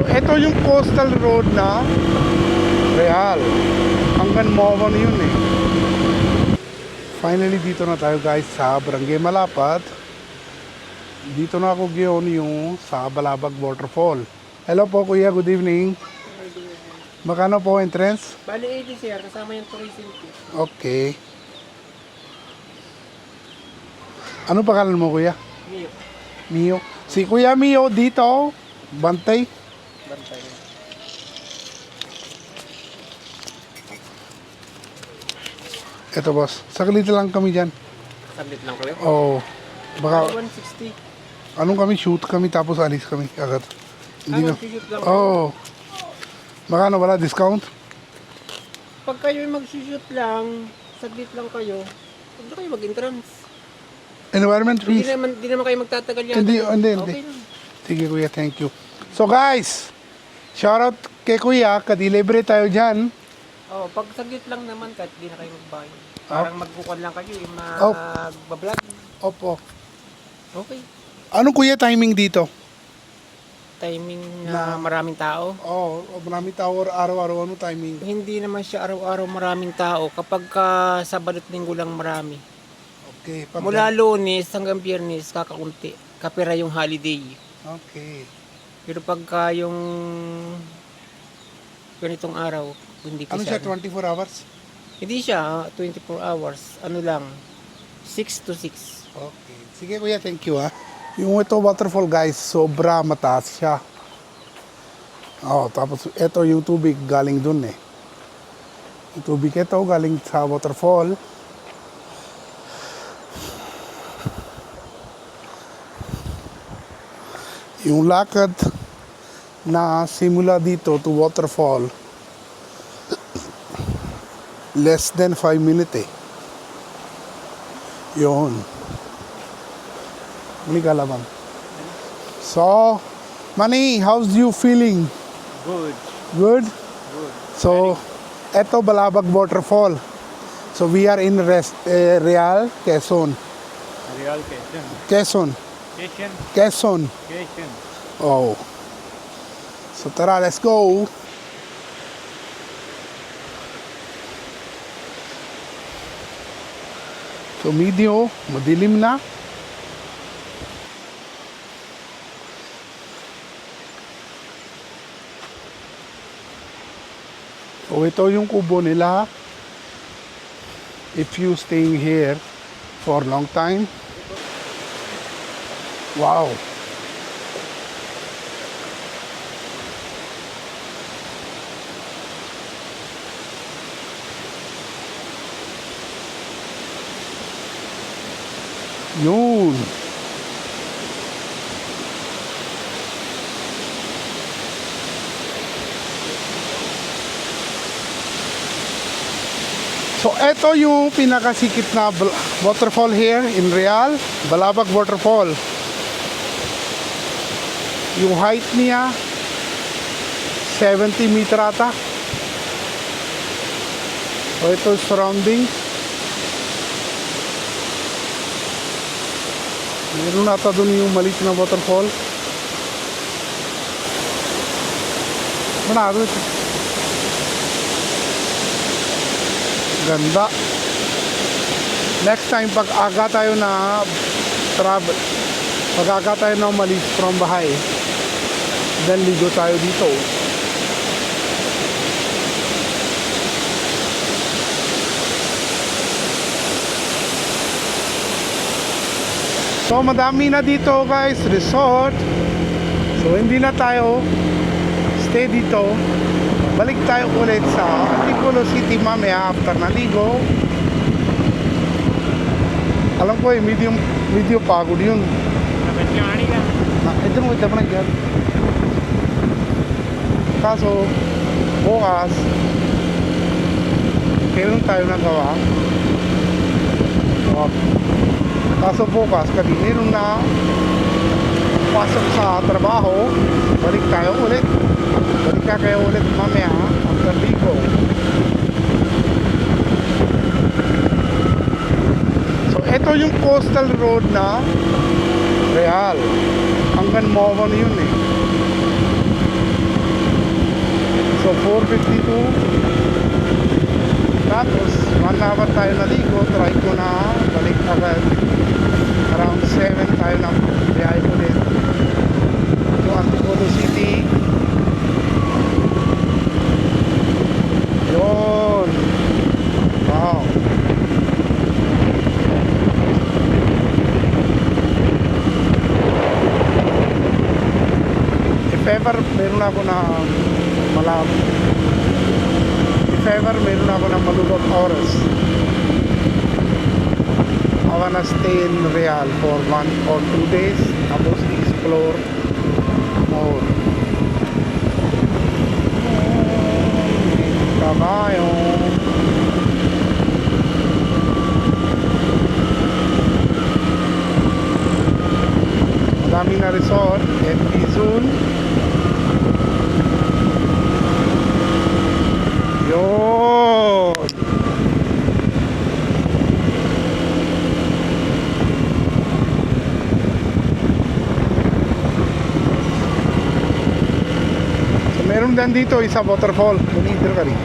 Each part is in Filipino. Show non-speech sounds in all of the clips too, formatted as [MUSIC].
So, ito yung coastal road na Real. Hanggang Movan yun eh. Finally, dito na tayo guys sa Barangay Malapat. Dito na ako giyon yung sa Balabag Waterfall. Hello po kuya, good evening. Magkano po entrance? Bali 80 sir, kasama yung tourism fee. Okay. Ano pangalan mo kuya? Mio, Mio. Si Kuya Mio dito, bantay. Bantay. Ito boss, saglit lang kami dyan. Sabit lang kayo. Oh, baka 160. anong kami shoot kami tapos alis kami agad. Hindi na. Ano, shoot lang. Oh. Baka na wala discount? Pag kayo mag-shoot lang, saglit lang kayo, huwag na kayo mag-entrance. Environment Hindi fees. naman, hindi naman kayo magtatagal yan. Hindi, hindi, hindi. Okay lang. Sige kuya, thank you. So guys, shoutout kay kuya, kadilibre tayo dyan. Oh, pag saglit lang naman, kahit hindi na kayo magbayad. Ah. Parang magkukuhan lang kayo, yung Oh. mag-vlog. Opo. Okay. Anong kuya timing dito? Timing na maraming tao. Oh, marami tao araw-araw ano timing? Hindi naman siya araw-araw maraming tao. Kapag ka Sabado at Linggo lang marami. Okay. Pag Mula lunes hanggang biyernes, kakaunti. Kapira yung holiday. Okay. Pero pagka yung ganitong araw, hindi Ano siya, 24 hours? Hindi siya ah, 24 hours. Ano lang, 6 to 6. Okay. Sige kuya, thank you ha. Yung ito waterfall guys, sobra mataas siya. Oh, tapos ito yung tubig galing dun eh. Yung tubig ito galing sa waterfall. Yung lakad na simula dito to waterfall less than 5 minutes eh. Yun. Muli ka laban. So, Manny, how's you feeling? Good. Good? Good. So, eto Balabag Waterfall. So, we are in rest, eh, Real, Quezon. Real Quezon. Quezon. Quezon. Quezon. Quezon. Oh. So, tara, let's go. So, medyo madilim na. So, ito yung kubo nila. If you staying here for long time. Wow. Yun. So, ito yung pinakasikip na waterfall here in Real, Balabag Waterfall. Yung height niya, 70 meter ata. So, ito yung देखो आता दोन मलिकना वॉटरफॉल बना गंदा next time पग आघात आयो ना खराब पग आघात आयो ना मलिक फ्रॉम बहाय दिल्ली जो चाहिए तो So madami na dito guys, resort. So hindi na tayo stay dito. Balik tayo ulit sa Antipolo City mamaya after naligo. Alam ko eh, medium, medyo pagod yun. Ito mo, ito mo na dyan. Kaso, bukas, kailan tayo nagawa? Oh, Kaso bukas, kanina na pasok sa trabaho, balik tayo ulit. Balik ka kayo ulit mamaya after ligo. So, ito yung coastal road na Real. Hanggang Movan yun eh. So 4.52. Tapos 1 hour tayo naligo. Try ko na balik agad. Around 7 tayo na biyahe ulit. To Antipolo City. Yun. Wow. If ever meron ako na malam If ever meron ako na malulog oras I wanna stay in Real for one or two days. Tapos explore more Kabayo. Madami na resort. FB Zone Yun! Din dito isa waterfall. Bumidro ka rin.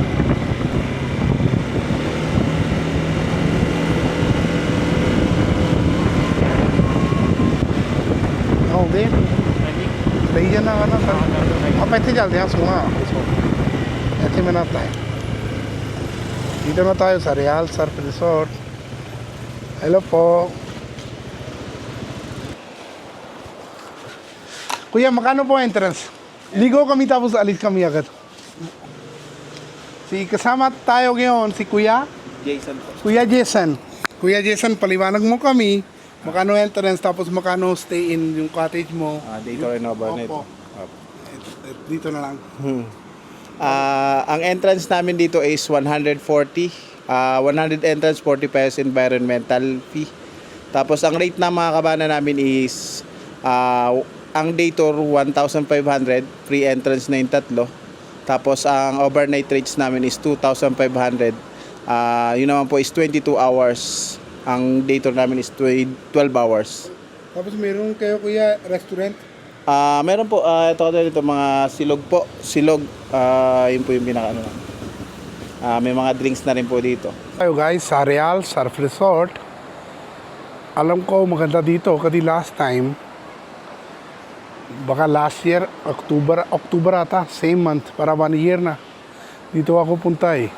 Oh, din. Stay dyan na, ano. Apa ito dyan? Diyan, sunga. Ito yung manat tayo. Dito na tayo sa Real Surf Resort. Hello po. Kuya, magkano po entrance? Ligo kami tapos alis kami agad. Si kasama tayo ngayon, si Kuya. Jason po. Kuya Jason. Kuya Jason, paliwanag mo kami. Makano entrance tapos makano stay in yung cottage mo. Ah, dito rin overnight. Opo. Opo. Dito na lang. Ah, ang entrance namin dito is 140. Ah, 100 entrance, 40 pesos environmental fee. Tapos ang rate na mga kabana namin is ah, ang day tour 1,500, free entrance na yung tatlo. Tapos ang overnight rates namin is 2,500. Ah, yun naman po is 22 hours. Ang day tour namin is 12 hours. Tapos meron kayo kuya restaurant. Ah, meron po ah ito dito mga silog po, silog. Ah, yun po yung pinaka ano. Ah, may mga drinks na rin po dito. Tayo guys sa Real Surf Resort. Alam ko maganda dito kasi last time baka last year October October ata same month. Para one year na. Dito ako punta eh.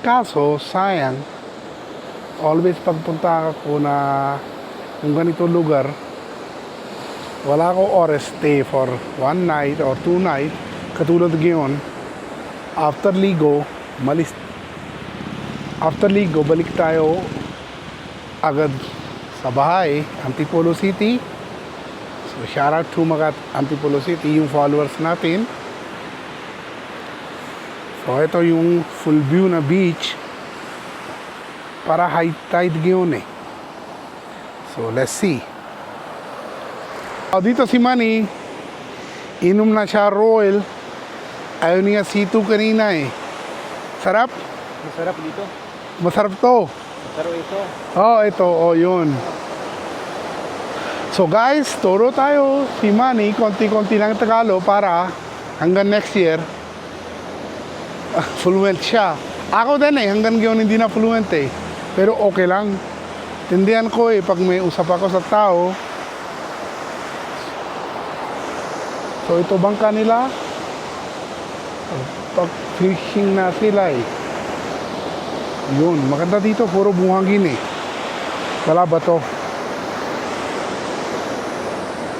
Kaso sayang always pagpunta ako na yung ganito lugar wala ko oras stay for one night or two night. Katulad ngayon after ligo malis after ligo balik tayo agad sa bahay Antipolo City shout out to mga Antipolo City yung followers natin. So ito yung full view na beach. Para high tide ngayon eh. So let's see. Oh, dito si Manny. Inom na siya royal ayaw niya C2 kanina eh. Sarap? Masarap dito. masarap to. Masarap ito. Oh, ito. Oh, yun. So guys, turo tayo si Manny, konti-konti lang Tagalog para hanggang next year ah, [LAUGHS] fluent siya. Ako din eh, hanggang ngayon hindi na fluent eh. Pero okay lang. Tindihan ko eh, pag may usap ako sa tao. So ito bangka nila. Pag fishing na sila eh. Yun, maganda dito, puro buhangin eh. Wala ba to?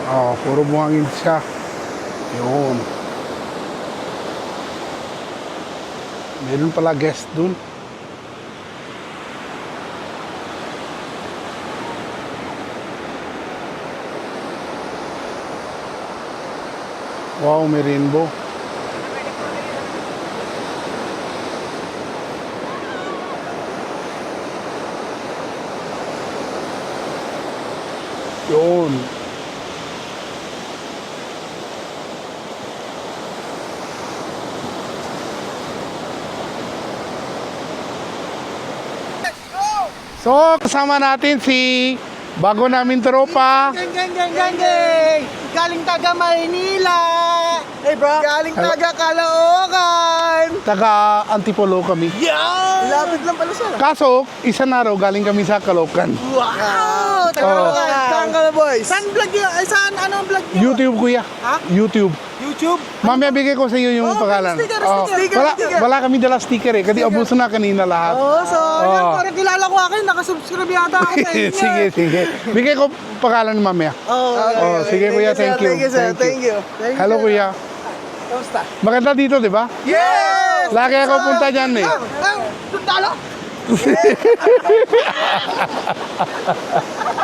Oh, puro buhangin siya. Yun. Meron pala guest dun. Wow, may rainbow. Yun. So, kasama natin si bago namin tropa. Gang, gang, gang, gang, gang! Galing taga Maynila! Hey bro. Galing taga Caloocan! Taga Antipolo kami. Yan! Lapit lang pala siya. Kaso, isa na raw galing kami sa Caloocan. Wow! Taga Oo. Caloocan. Saan ka na boys? Saan vlog yun? Ay, saan? Anong vlog yun? YouTube kuya. Ha? YouTube. YouTube? Mamaya bigay ko sa iyo yung Oh, pangalan. sticker, Oo. sticker, wala, sticker. wala kami dala sticker eh. Kasi abuso na kanina lahat. Oo, so, yan. Oo. Parang kilala ko akin. Nakasubscribe yata ako sa [LAUGHS] inyo. sige, sige. Bigay ko pangalan mamaya. Oo. Oh, sige, kuya, thank you. Thank you, sir. Thank Thank you. Hello kuya. Kamusta? Maganda dito, di ba? Yes! Lagi ako punta dyan eh. Sundalo! [LAUGHS]